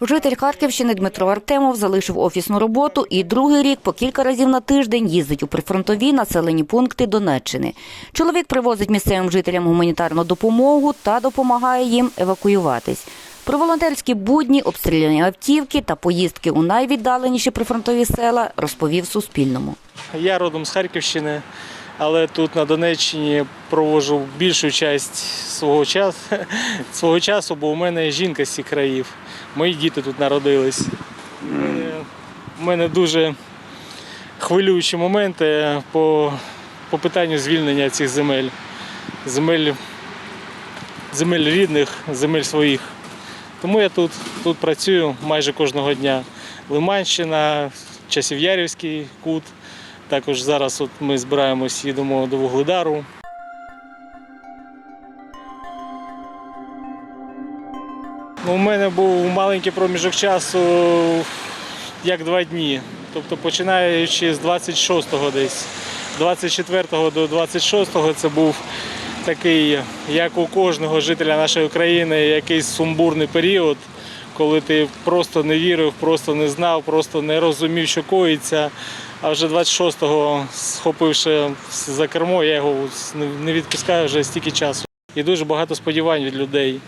Житель Харківщини Дмитро Артемов залишив офісну роботу і другий рік по кілька разів на тиждень їздить у прифронтові населені пункти Донеччини. Чоловік привозить місцевим жителям гуманітарну допомогу та допомагає їм евакуюватись. Про волонтерські будні, обстріляні автівки та поїздки у найвіддаленіші прифронтові села розповів Суспільному. Я родом з Харківщини, але тут на Донеччині проводжу більшу часть свого часу, свого часу, бо у мене жінка з цих країв. Мої діти тут народились. У мене дуже хвилюючі моменти по, по питанню звільнення цих земель. Земель, земель рідних, земель своїх. Тому я тут, тут працюю майже кожного дня. Лиманщина, Часів'ярівський кут. Також зараз от ми збираємось, їдемо до Вугледару. Ну, У мене був маленький проміжок часу, як два дні. Тобто починаючи з 26-го десь, 24-го до 26-го це був такий, як у кожного жителя нашої країни, якийсь сумбурний період, коли ти просто не вірив, просто не знав, просто не розумів, що коїться. А вже 26-го, схопивши за кермо, я його не відпускаю вже стільки часу. І дуже багато сподівань від людей.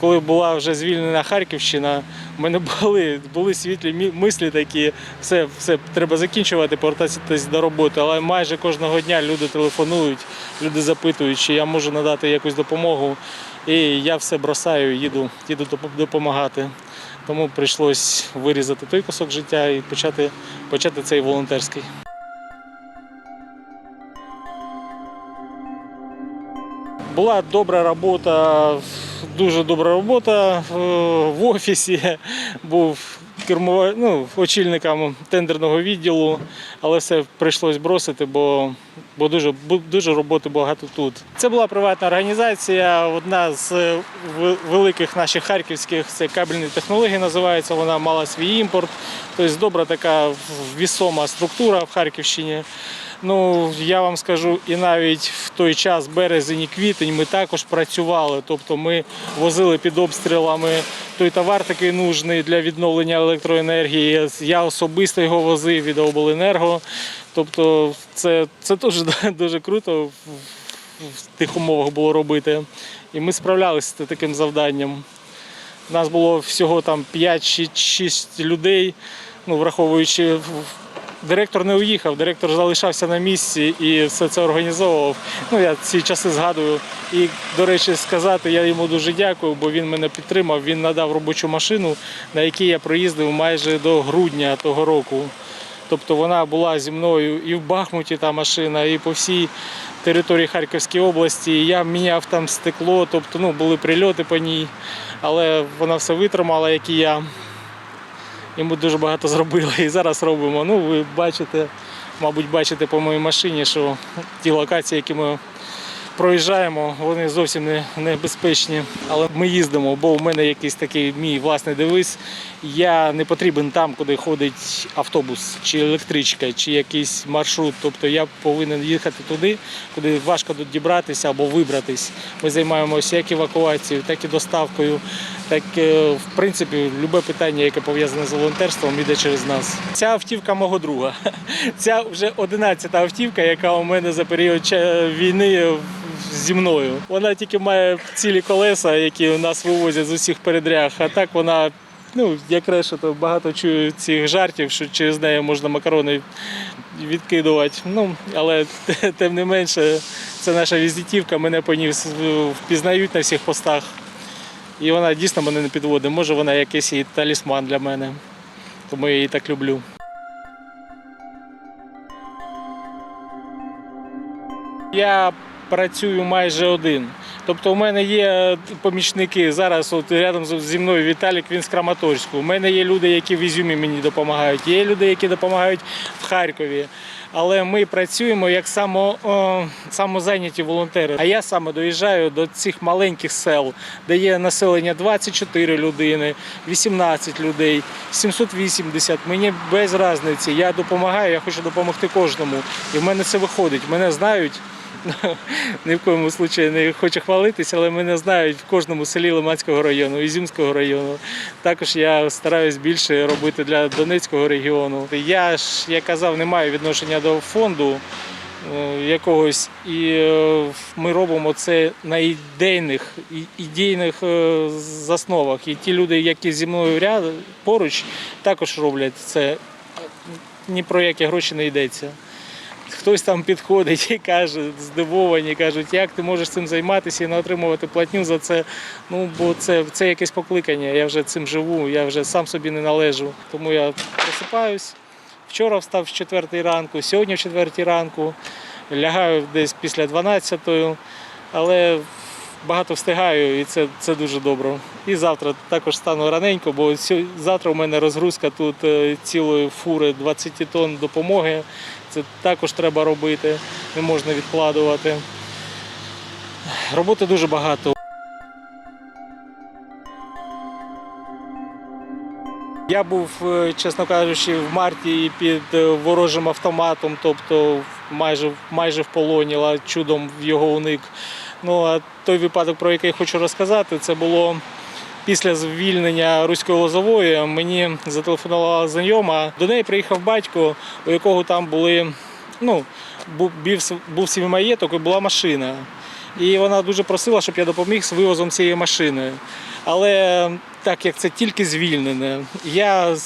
Коли була вже звільнена Харківщина, в мене були, були світлі мислі такі, все, все треба закінчувати, повертатися до роботи. Але майже кожного дня люди телефонують, люди запитують, чи я можу надати якусь допомогу. І я все бросаю, їду, їду допомагати. Тому прийшлось вирізати той кусок життя і почати, почати цей волонтерський. Була добра робота, дуже добра робота е, в офісі. Був кермова, ну, очільником тендерного відділу, але все прийшлось бросити, бо, бо дуже, дуже роботи багато тут. Це була приватна організація, одна з е, великих наших харківських, це кабельні технології називається, вона мала свій імпорт. Тобто добра така вісома структура в Харківщині. Ну, я вам скажу, і навіть в той час, березень і квітень, ми також працювали. Тобто ми возили під обстрілами той товар такий нужний для відновлення електроенергії. Я особисто його возив від обленерго. Тобто це, це теж дуже круто в, тих умовах було робити. І ми справлялися з таким завданням. У нас було всього там 5-6 людей, ну, враховуючи Директор не уїхав, директор залишався на місці і все це організовував. Ну, я ці часи згадую. І, до речі, сказати, я йому дуже дякую, бо він мене підтримав. Він надав робочу машину, на якій я проїздив майже до грудня того року. Тобто вона була зі мною і в Бахмуті та машина, і по всій території Харківської області. Я міняв там стекло, тобто ну, були прильоти по ній, але вона все витримала, як і я. І ми дуже багато зробили і зараз робимо. Ну, ви бачите, мабуть, бачите по моїй машині, що ті локації, які ми проїжджаємо, вони зовсім не небезпечні. Але ми їздимо, бо в мене якийсь такий мій власний девиз. Я не потрібен там, куди ходить автобус, чи електричка, чи якийсь маршрут. Тобто я повинен їхати туди, куди важко дібратися або вибратись. Ми займаємося як евакуацією, так і доставкою. Так, е, в принципі, любе питання, яке пов'язане з волонтерством, йде через нас. Ця автівка мого друга. Ця вже 11-та автівка, яка у мене за період війни зі мною. Вона тільки має цілі колеса, які у нас вивозять з усіх передряг. А так вона, ну, як решето, багато чую цих жартів, що через неї можна макарони відкидувати. Ну, але тим не менше, це наша візитівка, мене по ній впізнають на всіх постах. І вона дійсно мене не підводить. Може, вона якийсь і талісман для мене. Тому я її так люблю. Я працюю майже один. Тобто у мене є помічники зараз. От рядом зі мною Віталік, він з Краматорську. У мене є люди, які в Ізюмі мені допомагають. Є люди, які допомагають в Харкові. Але ми працюємо як само, о, самозайняті волонтери. А я саме доїжджаю до цих маленьких сел, де є населення 24 людини, 18 людей, 780. Мені без різниці. Я допомагаю, я хочу допомогти кожному. І в мене це виходить. Мене знають ні в коєму случаї не хочу хвалитися, але мене знають в кожному селі Лиманського району, Ізюмського району. Також я стараюсь більше робити для Донецького регіону. Я ж, як казав, не маю відношення до фонду е, якогось, і е, ми робимо це на ідейних, ідейних е, засновах. І ті люди, які зі мною поруч, також роблять це. Ні про які гроші не йдеться. Хтось там підходить і каже, здивовані, кажуть, як ти можеш цим займатися і не отримувати платню за це. Ну, бо це, це якесь покликання. Я вже цим живу, я вже сам собі не належу. Тому я просипаюсь. Вчора встав з 4 ранку, сьогодні в четвертій ранку, лягаю десь після 12-ї, але багато встигаю і це, це дуже добре. І завтра також стану раненько, бо завтра у мене розгрузка тут е, цілої фури 20 тонн допомоги. Це також треба робити, не можна відкладувати. Роботи дуже багато. Я був, е, чесно кажучи, в марті під е, ворожим автоматом, тобто майже, майже в полоні, але чудом його уник. Ну а той випадок, про який хочу розказати, це було після звільнення руської лозової. Мені зателефонувала знайома. До неї приїхав батько, у якого там були. Ну, був, був свій маєток і була машина. І вона дуже просила, щоб я допоміг з вивозом цієї машини. Але так як це тільки звільнене, я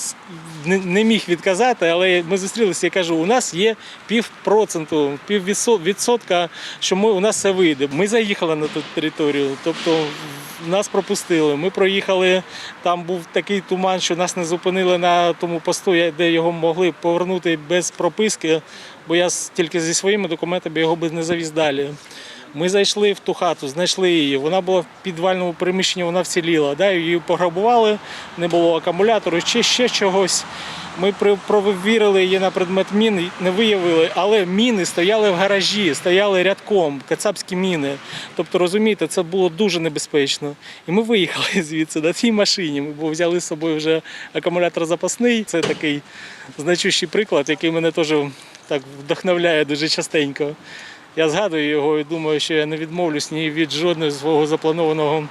не, міг відказати, але ми зустрілися і кажу, у нас є півпроценту, піввідсотка, що ми, у нас все вийде. Ми заїхали на ту територію, тобто нас пропустили. Ми проїхали, там був такий туман, що нас не зупинили на тому посту, де його могли повернути без прописки, бо я тільки зі своїми документами його би не завіз далі. Ми зайшли в ту хату, знайшли її. Вона була в підвальному приміщенні, вона вціліла. Да? Її пограбували, не було акумулятору чи ще чогось. Ми провірили її на предмет мін, не виявили, але міни стояли в гаражі, стояли рядком, кацапські міни. Тобто, розумієте, це було дуже небезпечно. І ми виїхали звідси на цій машині. Бо взяли з собою вже акумулятор запасний. Це такий значущий приклад, який мене теж так вдохновляє дуже частенько. Я згадую його і думаю, що я не відмовлюсь ні від жодного свого запланованого.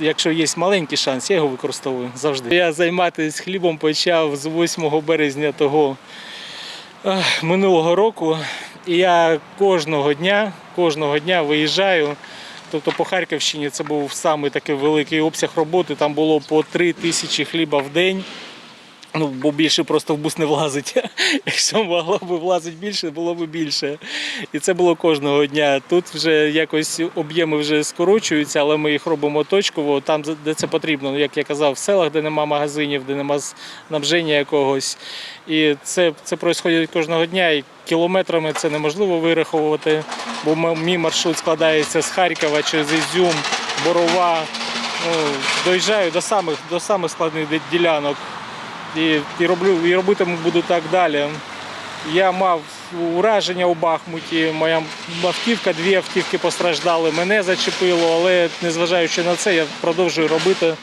Якщо є маленький шанс, я його використовую завжди. Я займатися хлібом почав з 8 березня того минулого року. І я кожного дня, кожного дня виїжджаю. Тобто по Харківщині це був саме такий великий обсяг роботи. Там було по 3 тисячі хліба в день. Ну, бо більше просто в бус не влазить. Якщо могло б влазити більше, було б більше. І це було кожного дня. Тут вже якось об'єми вже скорочуються, але ми їх робимо точково, там, де це потрібно. Ну, Як я казав, в селах, де нема магазинів, де нема снабження якогось. І це, це кожного дня. І кілометрами це неможливо вираховувати, бо мій маршрут складається з Харкова через Ізюм, Борова. Ну, доїжджаю до самих, до самих складних ділянок і, і роблю і робитиму буду так далі. Я мав ураження у Бахмуті, моя автівка, дві автівки постраждали, мене зачепило, але незважаючи на це, я продовжую робити.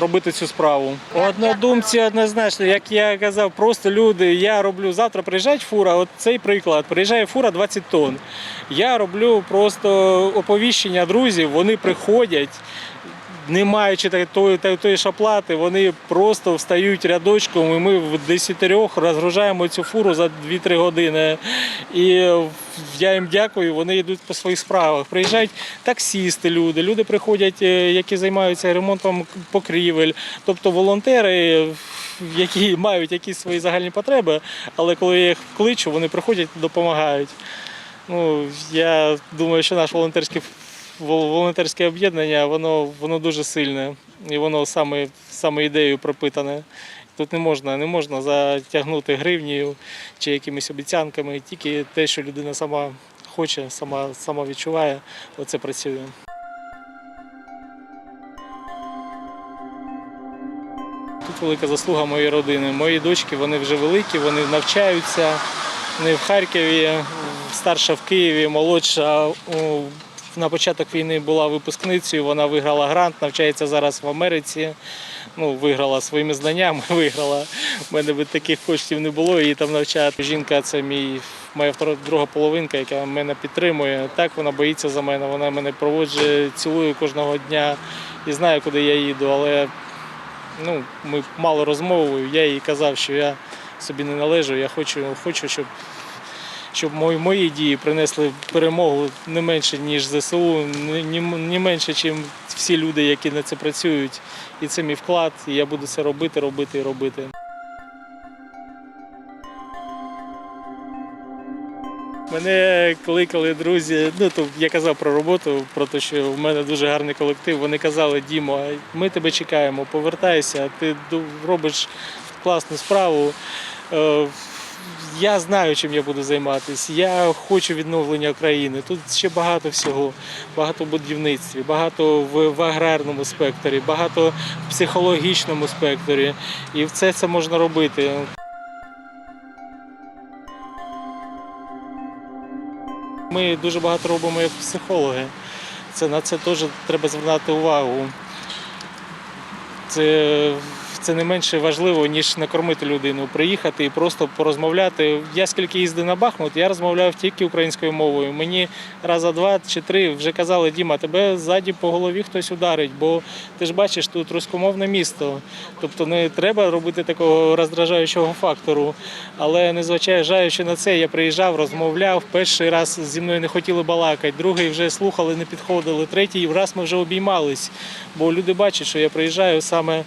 Робити цю справу. Однодумці однозначно, як я казав, просто люди. Я роблю завтра приїжджає фура, от цей приклад. Приїжджає фура 20 тонн. Я роблю просто оповіщення друзів, вони приходять, не маючи тої, тої ж оплати, вони просто встають рядочком, і ми в 10 розгружаємо цю фуру за 2-3 години. І я їм дякую, вони йдуть по своїх справах. Приїжджають таксісти, люди, люди приходять, е, які займаються ремонтом покрівель, тобто волонтери. Які мають якісь свої загальні потреби, але коли я їх кличу, вони приходять допомагають. Ну, я думаю, що наш волонтерський вол- волонтерське об'єднання, воно, воно дуже сильне і воно саме, саме ідеєю пропитане. Тут не можна, не можна затягнути гривнею чи якимись обіцянками, тільки те, що людина сама хоче, сама, сама відчуває, оце працює. Тут велика заслуга моєї родини. Мої дочки вони вже великі, вони навчаються. Вони в Харкові, старша в Києві, молодша у- на початок війни була випускницею. Вона виграла грант, навчається зараз в Америці. Ну, виграла своїми знаннями, виграла. У мене би таких коштів не було її там навчати. Жінка це мій моя друга половинка, яка мене підтримує. Так вона боїться за мене, вона мене проводжує, цілує кожного дня і знає, куди я їду. Але ну, ми мало розмовою. Я їй казав, що я собі не належу. Я хочу, хочу щоб, щоб мої, мої дії принесли перемогу не менше, ніж ЗСУ, не, менше, ніж всі люди, які на це працюють. І це мій вклад, і я буду це робити, робити і робити. Мене кликали друзі. Ну то я казав про роботу, про те, що в мене дуже гарний колектив. Вони казали, Дімо, ми тебе чекаємо, повертайся, ти робиш класну справу. Я знаю, чим я буду займатися. Я хочу відновлення країни. Тут ще багато всього, багато в будівництві, багато в, в аграрному спектрі, багато в психологічному спектрі. І все це можна робити. Ми дуже багато робимо як психологи. Це на це теж треба звертати увагу. Це, це не менше важливо, ніж накормити людину, приїхати і просто порозмовляти. Я скільки їздив на Бахмут, я розмовляв тільки українською мовою. Мені раза два чи три вже казали, Діма, тебе ззаді по голові хтось ударить, бо ти ж бачиш, тут руськомовне місто. Тобто не треба робити такого роздражаючого фактору. Але незважаючи на це, я приїжджав, розмовляв. Перший раз зі мною не хотіли балакати, другий вже слухали, не підходили, третій раз ми вже обіймались. Бо люди бачать, що я приїжджаю саме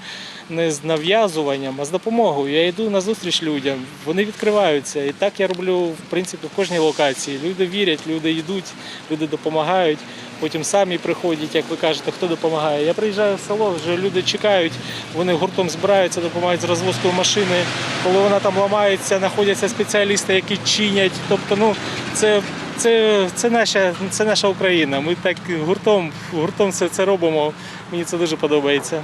не з нав'язуванням, а з допомогою. Я йду на зустріч людям, вони відкриваються. І так я роблю в принципі в кожній локації. Люди вірять, люди йдуть, люди допомагають. Потім самі приходять, як ви кажете, хто допомагає. Я приїжджаю в село, вже люди чекають, вони гуртом збираються, допомагають з розвозкою машини. Коли вона там ламається, знаходяться спеціалісти, які чинять. Тобто, ну це. Це, це, наша, це наша Україна. Ми так гуртом, гуртом все це робимо. Мені це дуже подобається.